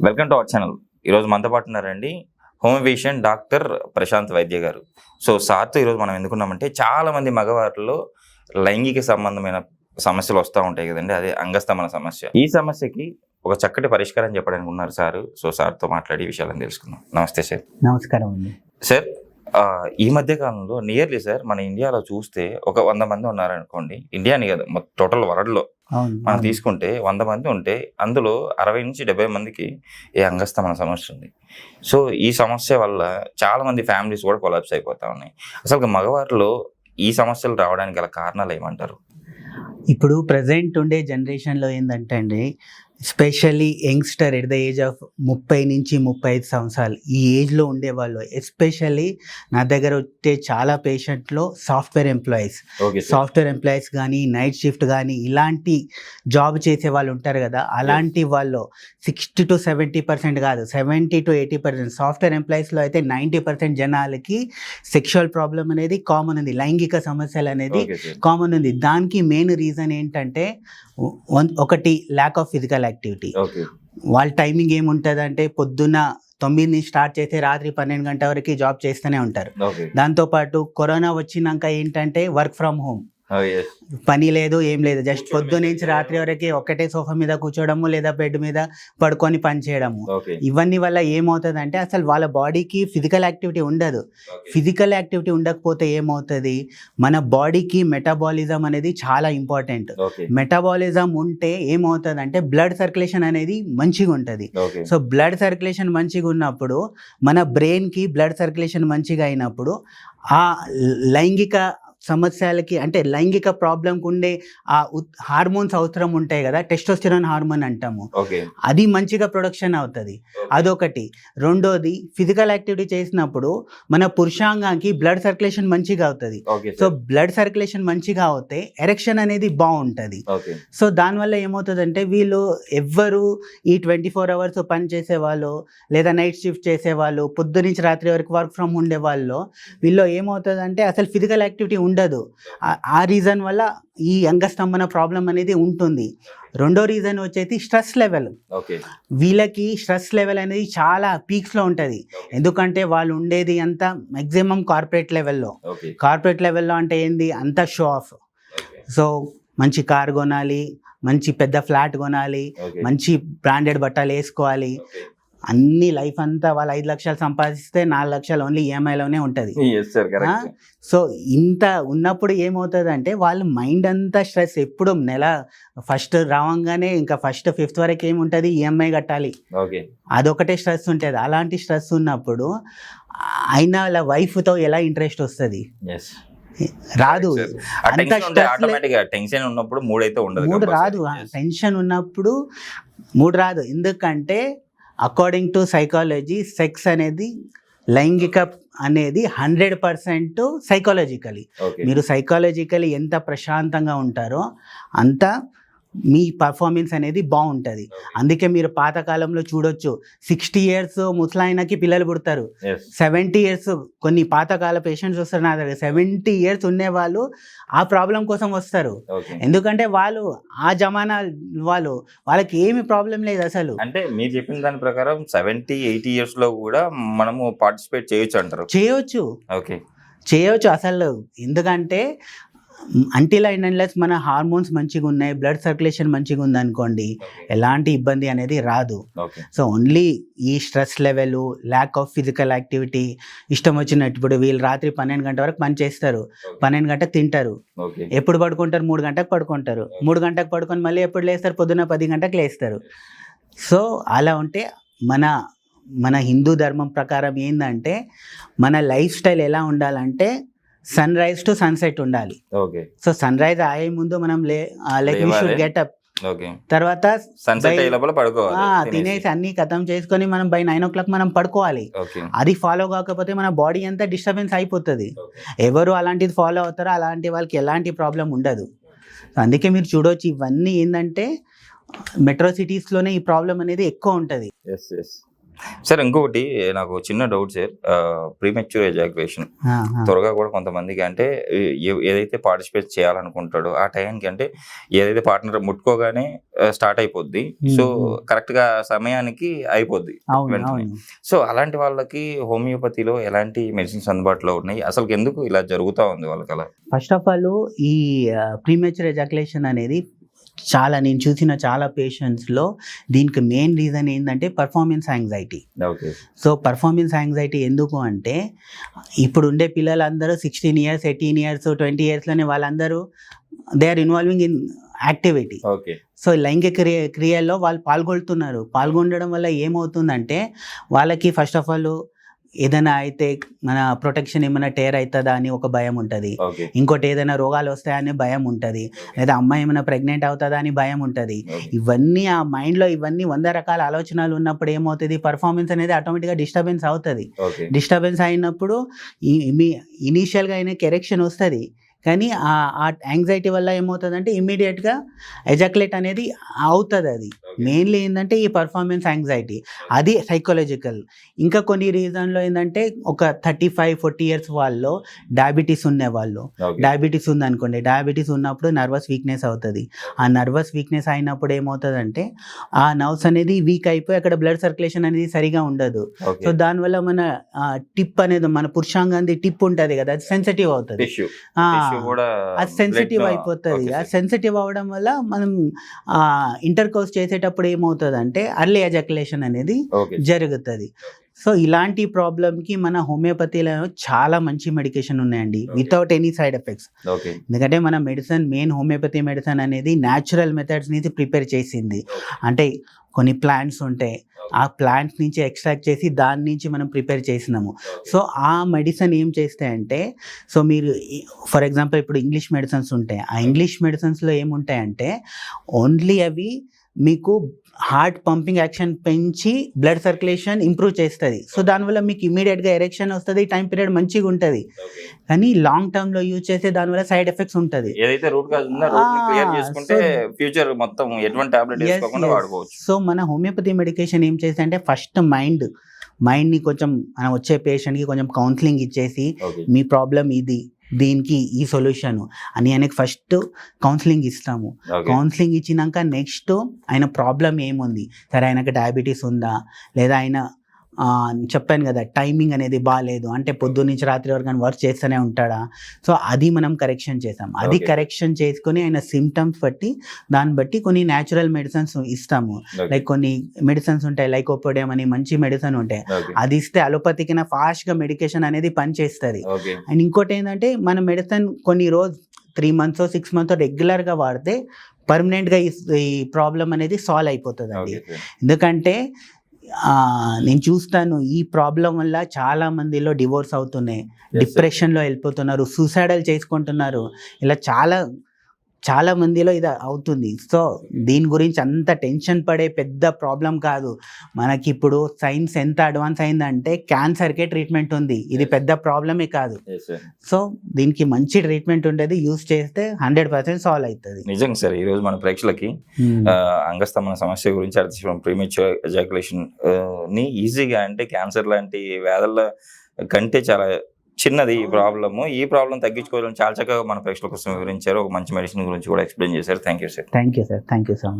Welcome to our channel ఈరోజు మనతో పాటు ఉన్నారండి హోమ్ విషన్ డాక్టర్ ప్రశాంత్ వైద్య గారు. సో సార్తో ఈరోజు మనం ఎందుకున్నామంటే చాలా మంది మగవారిలో లైంగిక సంబంధమైన సమస్యలు వస్తూ ఉంటాయి కదండి. అదే అంగస్తమన సమస్య. ఈ సమస్యకి ఒక చక్కటి పరిష్కారం చెప్పడానికి ఉన్నారు సార్. సో సార్తో మాట్లాడి ఈ విషయాలను తెలుసుకుందాం. నమస్తే సార్. నమస్కారం అండి. సార్ ఈ మధ్య కాలంలో నియర్లీ సార్ మన ఇండియాలో చూస్తే ఒక వంద మంది ఉన్నారనుకోండి. ఇండియాని కదా టోటల్ వరల్డ్లో. మనం. తీసుకుంటే వంద మంది ఉంటే అందులో అరవై నుంచి డెబ్బై మందికి ఏ అంగస్తమన సమస్య ఉంది. సో ఈ సమస్య వల్ల చాలా మంది ఫ్యామిలీస్ కూడా కొలాప్స్ అయిపోతా ఉన్నాయి. అసలు మగవారిలో ఈ సమస్యలు రావడానికి గల కారణాలు ఏమంటారు? ఇప్పుడు ప్రజెంట్ ఉండే జనరేషన్లో ఏంటంటే అండి especially youngster at the age of ముప్పై నుంచి ముప్పై ఐదు సంవత్సరాలు. ఈ ఏజ్లో ఉండేవాళ్ళు ఎస్పెషల్లీ నా దగ్గర వచ్చే చాలా పేషెంట్లో సాఫ్ట్వేర్ ఎంప్లాయీస్ సాఫ్ట్వేర్ ఎంప్లాయీస్ కానీ నైట్ షిఫ్ట్ కానీ ఇలాంటి జాబ్ చేసే వాళ్ళు ఉంటారు కదా అలాంటి వాళ్ళు సిక్స్టీ టు సెవెంటీ పర్సెంట్ కాదు seventy to eighty percent software ఎంప్లాయీస్లో అయితే నైంటీ పర్సెంట్ జనాలకి సెక్షువల్ ప్రాబ్లం అనేది కామన్ ఉంది లైంగిక సమస్యలు అనేది కామన్ ఉంది. దానికి మెయిన్ రీజన్ ఏంటంటే వన్- ఒకటి ల్యాక్ ఆఫ్ ఫిజికల్ యాక్టివిటీ వాళ్ళ టైమింగ్ ఏముంటుంది అంటే పొద్దున్న తొమ్మిది నుంచి స్టార్ట్ చేసి రాత్రి పన్నెండు గంటల వరకు జాబ్ చేస్తూనే ఉంటారు. దాంతోపాటు కరోనా వచ్చినాక ఏంటంటే వర్క్ ఫ్రమ్ హోమ్ పని లేదు ఏం లేదు. జస్ట్ పొద్దు నుంచి రాత్రి వరకు ఒక్కటే సోఫా మీద కూర్చోవడము లేదా బెడ్ మీద పడుకొని పని చేయడము. ఇవన్నీ వల్ల ఏమవుతుంది అసలు వాళ్ళ బాడీకి ఫిజికల్ యాక్టివిటీ ఉండదు. ఫిజికల్ యాక్టివిటీ ఉండకపోతే ఏమవుతుంది? మన బాడీకి మెటబాలిజం అనేది చాలా ఇంపార్టెంట్ మెటబాలిజం ఉంటే ఏమవుతుంది అంటే బ్లడ్ సర్క్యులేషన్ అనేది మంచిగా ఉంటుంది. సో బ్లడ్ సర్క్యులేషన్ మంచిగా ఉన్నప్పుడు మన బ్రెయిన్కి బ్లడ్ సర్క్యులేషన్ మంచిగా అయినప్పుడు ఆ లైంగిక సమస్యలకి అంటే లైంగిక ప్రాబ్లంకి ఉండే ఆ హార్మోన్స్ అవసరం ఉంటాయి కదా టెస్టోస్టిరాన్ హార్మోన్ అంటాము. అది మంచిగా ప్రొడక్షన్ అవుతుంది. అదొకటి. రెండోది ఫిజికల్ యాక్టివిటీ చేసినప్పుడు మన పురుషాంగానికి బ్లడ్ సర్క్యులేషన్ మంచిగా అవుతుంది. సో బ్లడ్ సర్క్యులేషన్ మంచిగా అవుతే ఎరెక్షన్ అనేది బాగుంటుంది సో దానివల్ల ఏమవుతుందంటే వీళ్ళు ఎవ్వరు ఈ ట్వంటీ ఫోర్ అవర్స్ పని చేసేవాళ్ళు లేదా నైట్ షిఫ్ట్ చేసేవాళ్ళు పొద్దు నుంచి రాత్రి వరకు వర్క్ ఫ్రమ్ ఉండే వాళ్ళు వీళ్ళు ఏమవుతుందంటే అసలు ఫిజికల్ యాక్టివిటీ ఉండదు. ఆ- రీజన్ వల్ల ఈ అంగస్తంభన ప్రాబ్లం అనేది ఉంటుంది. రెండో రీజన్ వచ్చేసి స్ట్రెస్ లెవెల్ వీళ్ళకి స్ట్రెస్ లెవెల్ అనేది చాలా పీక్స్లో ఉంటుంది. ఎందుకంటే వాళ్ళు ఉండేది అంతా మ్యాక్సిమం కార్పొరేట్ లెవెల్లో కార్పొరేట్ లెవెల్లో అంటే ఏంది? అంత షో ఆఫ్ సో మంచి కార్ కొనాలి మంచి పెద్ద ఫ్లాట్ కొనాలి మంచి బ్రాండెడ్ బట్టలు వేసుకోవాలి. అన్ని లైఫ్ అంతా వాళ్ళు ఐదు లక్షలు సంపాదిస్తే నాలుగు లక్షలు ఓన్లీ ఈఎంఐలోనే ఉంటుంది. సార్ కరెక్ట్ సో ఇంత ఉన్నప్పుడు ఏమవుతుంది అంటే వాళ్ళ మైండ్ అంతా స్ట్రెస్ ఎప్పుడు నెల ఫస్ట్ రావంగానే ఇంకా ఫస్ట్ ఫిఫ్త్ వరకు ఏముంటుంది? ఈఎంఐ కట్టాలి. ఓకే. అదొకటే స్ట్రెస్ ఉంటుంది. అలాంటి స్ట్రెస్ ఉన్నప్పుడు అయినా వాళ్ళ వైఫ్తో ఎలా ఇంట్రెస్ట్ వస్తుంది? రాదు. టెన్షన్ ఉన్నప్పుడు మూడు అయితే ఉండదు మూడు. రాదు. టెన్షన్ ఉన్నప్పుడు మూడు రాదు. ఎందుకంటే అకార్డింగ్ టు సైకాలజీ సెక్స్ అనేది లైంగిక అనేది హండ్రెడ్ పర్సెంట్ సైకాలజికలీ మీరు సైకాలజికలీ ఎంత ప్రశాంతంగా ఉంటారో అంత మీ పర్ఫార్మెన్స్ అనేది బాగుంటుంది. అందుకే మీరు పాతకాలంలో చూడొచ్చు సిక్స్టీ ఇయర్స్ ముసలాయనకి పిల్లలు పుడతారు. సెవెంటీ ఇయర్స్ కొన్ని పాతకాల పేషెంట్స్ వస్తారు నా దగ్గర. సెవెంటీ ఇయర్స్ ఉండేవాళ్ళు ఆ ప్రాబ్లం కోసం వస్తారు. ఎందుకంటే వాళ్ళు ఆ జమానా వాళ్ళు వాళ్ళకి ఏమి ప్రాబ్లం లేదు అసలు. అంటే మీరు చెప్పిన దాని ప్రకారం సెవెంటీ ఎయిటీ ఇయర్స్లో కూడా మనము పార్టిసిపేట్ చేయొచ్చు అంటారు. చేయొచ్చు. ఓకే చేయొచ్చు అసలు. ఎందుకంటే అంటిల్ అండ్ అన్లెస్ మన హార్మోన్స్ మంచిగా ఉన్నాయి బ్లడ్ సర్క్యులేషన్ మంచిగా ఉంది అనుకోండి ఎలాంటి ఇబ్బంది అనేది రాదు. సో ఓన్లీ ఈ stress level lack of physical activity ఇష్టం వచ్చినట్టు ఇప్పుడు వీళ్ళు రాత్రి పన్నెండు గంటల వరకు పని చేస్తారు. పన్నెండు గంటలకు తింటారు. ఎప్పుడు పడుకుంటారు? మూడు గంటలకు పడుకుంటారు. మూడు గంటలకు పడుకొని మళ్ళీ ఎప్పుడు లేస్తారు? పొద్దున్న పది గంటలకు లేస్తారు. సో అలా ఉంటే మన మన హిందూ ధర్మం ప్రకారం ఏంటంటే మన లైఫ్ స్టైల్ ఎలా ఉండాలంటే సన్ రైజ్ టు సన్సెట్ ఉండాలి. ఓకే. సో సన్ రైజ్ అయ్యే ముందు మనం లే లైక్ వీ షుడ్ తర్వాత తినేసి. అన్ని ఖతం చేసుకొని మనం బై నైన్ ఓ క్లాక్ మనం పడుకోవాలి. అది ఫాలో కాకపోతే మన బాడీ అంతా డిస్టర్బెన్స్ అయిపోతుంది. ఎవరు అలాంటిది ఫాలో అవుతారో అలాంటి వాళ్ళకి ఎలాంటి ప్రాబ్లం ఉండదు. సో అందుకే మీరు చూడవచ్చు ఇవన్నీ ఏంటంటే మెట్రో సిటీస్లోనే ఈ ప్రాబ్లం అనేది ఎక్కువ ఉంటుంది. సార్ ఇంకొకటి నాకు చిన్న డౌట్ సార్. ప్రీమెచ్యూర్ ఆ. త్వరగా కూడా కొంతమందికి అంటే ఏదైతే పార్టిసిపేట్ చేయాలనుకుంటాడో ఆ టైంకి అంటే ఏదైతే పార్ట్నర్ ముట్టుకోగానే స్టార్ట్ అయిపోద్ది. సో. కరెక్ట్గా సమయానికి అయిపోద్ది సో అలాంటి వాళ్ళకి హోమియోపతిలో ఎలాంటి మెడిసిన్స్ అందుబాటులో ఉన్నాయి? అసలు ఎందుకు ఇలా జరుగుతా ఉంది వాళ్ళకి అలా? ఫస్ట్ ఆఫ్ ఆల్ ఈ ప్రీమేచర్ ఎజాకులేషన్ అనేది చాలా నేను చూసిన చాలా పేషెంట్స్లో దీనికి మెయిన్ రీజన్ ఏంటంటే performance anxiety so performance anxiety ఎందుకు అంటే ఇప్పుడు ఉండే పిల్లలందరూ sixteen years eighteen years twenty ఇయర్స్లోనే వాళ్ళందరూ they are involving in activity so లైంగిక క్రియ క్రియల్లో వాళ్ళు పాల్గొంటున్నారు. పాల్గొనడం వల్ల ఏమవుతుందంటే వాళ్ళకి ఫస్ట్ ఆఫ్ ఆల్ ఏదైనా అయితే మన ప్రొటెక్షన్ ఏమైనా టేర్ అవుతుందా అని ఒక భయం ఉంటుంది. ఇంకోటి ఏదైనా రోగాలు వస్తాయని భయం ఉంటుంది. లేదా అమ్మాయి ఏమైనా ప్రెగ్నెంట్ అవుతుందా అని భయం ఉంటుంది. ఇవన్నీ ఆ మైండ్లో ఇవన్నీ వంద రకాల ఆలోచనలు ఉన్నప్పుడు ఏమవుతుంది? పర్ఫార్మెన్స్ అనేది ఆటోమేటిక్గా డిస్టర్బెన్స్ అవుతుంది. డిస్టర్బెన్స్ అయినప్పుడు ఇనీషియల్గా అయినా ఎరెక్షన్ వస్తుంది. కానీ ఆ ఆ యాంగ్జైటీ వల్ల ఏమవుతుందంటే ఇమీడియట్గా ఎజాక్లేట్ అనేది అవుతుంది అది. మెయిన్లీ ఏంటంటే ఈ పర్ఫార్మెన్స్ యాంగ్జైటీ. అది సైకలాజికల్. ఇంకా కొన్ని రీజన్లో ఏంటంటే ఒక థర్టీ ఫైవ్ ఫార్టీ ఇయర్స్ వాళ్ళు డయాబెటీస్ ఉండే వాళ్ళు డయాబెటీస్ ఉందనుకోండి డయాబెటీస్ ఉన్నప్పుడు నర్వస్ వీక్నెస్ అవుతుంది. ఆ నర్వస్ వీక్నెస్ అయినప్పుడు ఏమవుతుందంటే ఆ నర్వ్స్ అనేది వీక్ అయిపోయి అక్కడ బ్లడ్ సర్క్యులేషన్ అనేది సరిగా ఉండదు. సో దానివల్ల మన టిప్ అనేది మన పురుషాంగాన్ని టిప్ ఉంటుంది కదా అది సెన్సిటివ్ అవుతుంది. అది సెన్సిటివ్ అయిపోతుంది. sir. సెన్సిటివ్ అవ్వడం వల్ల మనం ఇంటర్ కోర్స్ చేసేటప్పుడు ఏమవుతుంది అంటే అర్లీ ఎజాకులేషన్ అనేది జరుగుతుంది. సో ఇలాంటి ప్రాబ్లమ్కి మన హోమియోపతిలో చాలా మంచి మెడికేషన్ ఉన్నాయండి. వితౌట్ ఎనీ సైడ్ ఎఫెక్ట్స్ ఎందుకంటే మన మెడిసిన్ మెయిన్ హోమియోపతి మెడిసిన్ అనేది న్యాచురల్ మెథడ్స్ నుంచి ప్రిపేర్ చేసింది. అంటే కొన్ని ప్లాంట్స్ ఉంటాయి ఆ ప్లాంట్స్ నుంచి ఎక్స్ట్రాక్ట్ చేసి దాని నుంచి మనం ప్రిపేర్ చేసినాము. సో ఆ మెడిసిన్ ఏం చేస్తాయంటే సో మీరు ఫర్ ఎగ్జాంపుల్ ఇప్పుడు ఇంగ్లీష్ మెడిసిన్స్ ఉంటాయి ఆ ఇంగ్లీష్ మెడిసిన్స్లో ఏముంటాయంటే ఓన్లీ అవి మీకు హార్ట్ పంపింగ్ యాక్షన్ పెంచి బ్లడ్ సర్క్యులేషన్ ఇంప్రూవ్ చేస్తుంది. సో దానివల్ల మీకు ఇమీడియట్గా ఎరెక్షన్ వస్తుంది టైం పీరియడ్ మంచిగా ఉంటుంది. కానీ లాంగ్ టర్మ్లో యూజ్ చేస్తే దానివల్ల సైడ్ ఎఫెక్ట్స్ ఉంటుంది. ఏదైతే రూట్ చేసుకుంటే ఫ్యూచర్ మొత్తం ఎటువంటి టాబ్లెట్. వాడుకోవచ్చు. సో మన హోమియోపతి మెడికేషన్ ఏం చేస్తే అంటే ఫస్ట్ మైండ్ మైండ్ని కొంచెం మనం వచ్చే పేషెంట్కి కొంచెం కౌన్సిలింగ్ ఇచ్చేసి మీ ప్రాబ్లం ఇది దీనికి ఈ సొల్యూషన్ అని ఆయనకి ఫస్ట్ కౌన్సిలింగ్ ఇస్తాము. కౌన్సిలింగ్ ఇచ్చినాక నెక్స్ట్ ఆయన ప్రాబ్లం ఏముంది? సరే ఆయనకి డయాబెటీస్ ఉందా? లేదా ఆయన చెప్పాను కదా టైమింగ్ అనేది బాగాలేదు అంటే పొద్దున్న నుంచి రాత్రి వరకు వర్క్ చేస్తూనే ఉంటాడా? సో అది మనం కరెక్షన్ చేసాం. అది. కరెక్షన్ చేసుకొని ఆయన సిమ్టమ్స్ బట్టి దాన్ని బట్టి కొన్ని న్యాచురల్ మెడిసిన్స్ ఇస్తాము. లైక్ కొన్ని మెడిసిన్స్ ఉంటాయి లైక్ ఒపోడియం అని మంచి మెడిసిన్ ఉంటాయి. అది ఇస్తే అలోపతికి ఫాస్ట్గా మెడికేషన్ అనేది పనిచేస్తుంది. అండ్ ఇంకోటి ఏంటంటే మన మెడిసిన్ కొన్ని రోజు త్రీ మంత్స్ సిక్స్ మంత్స్ రెగ్యులర్గా వాడితే పర్మనెంట్గా ఈ ఈ ప్రాబ్లం అనేది సాల్వ్ అయిపోతుంది అండి ఎందుకంటే నేను చూస్తాను. ఈ ప్రాబ్లం వల్ల చాలా మందిలో డివోర్స్ అవుతున్నాయి. డిప్రెషన్లో వెళ్ళిపోతున్నారు. సూసైడల్ చేసుకుంటున్నారు. ఇలా చాలా చాలా మందిలో ఇది అవుతుంది. సో దీని గురించి అంత టెన్షన్ పడే పెద్ద ప్రాబ్లం కాదు. మనకి ఇప్పుడు సైన్స్ ఎంత అడ్వాన్స్ అయిందంటే క్యాన్సర్కే ట్రీట్మెంట్ ఉంది. ఇది పెద్ద ప్రాబ్లమే కాదు. సో దీనికి మంచి ట్రీట్మెంట్ ఉండేది యూస్ చేస్తే హండ్రెడ్ పర్సెంట్ సాల్వ్ అవుతుంది. నిజంగా సార్ ఈ రోజు మన ప్రేక్షకులకి ఆ, అంగస్తమన సమస్య గురించి అర్థం ప్రీమేచ్యూర్ ఎజాకులేషన్ని ఈజీగా అంటే క్యాన్సర్ లాంటి వ్యాధుల కంటే చాలా చిన్నది ఈ ప్రాబ్లము. ఈ ప్రాబ్లం తగ్గించుకోవాలని చాలా చక్కగా మన ప్రేక్షకుల కోసం వివరించారు. ఒక మంచి మెడిసిన్ గురించి కూడా ఎక్స్ప్లెయిన్ చేశారు. Thank you sir thank you sir thank you so much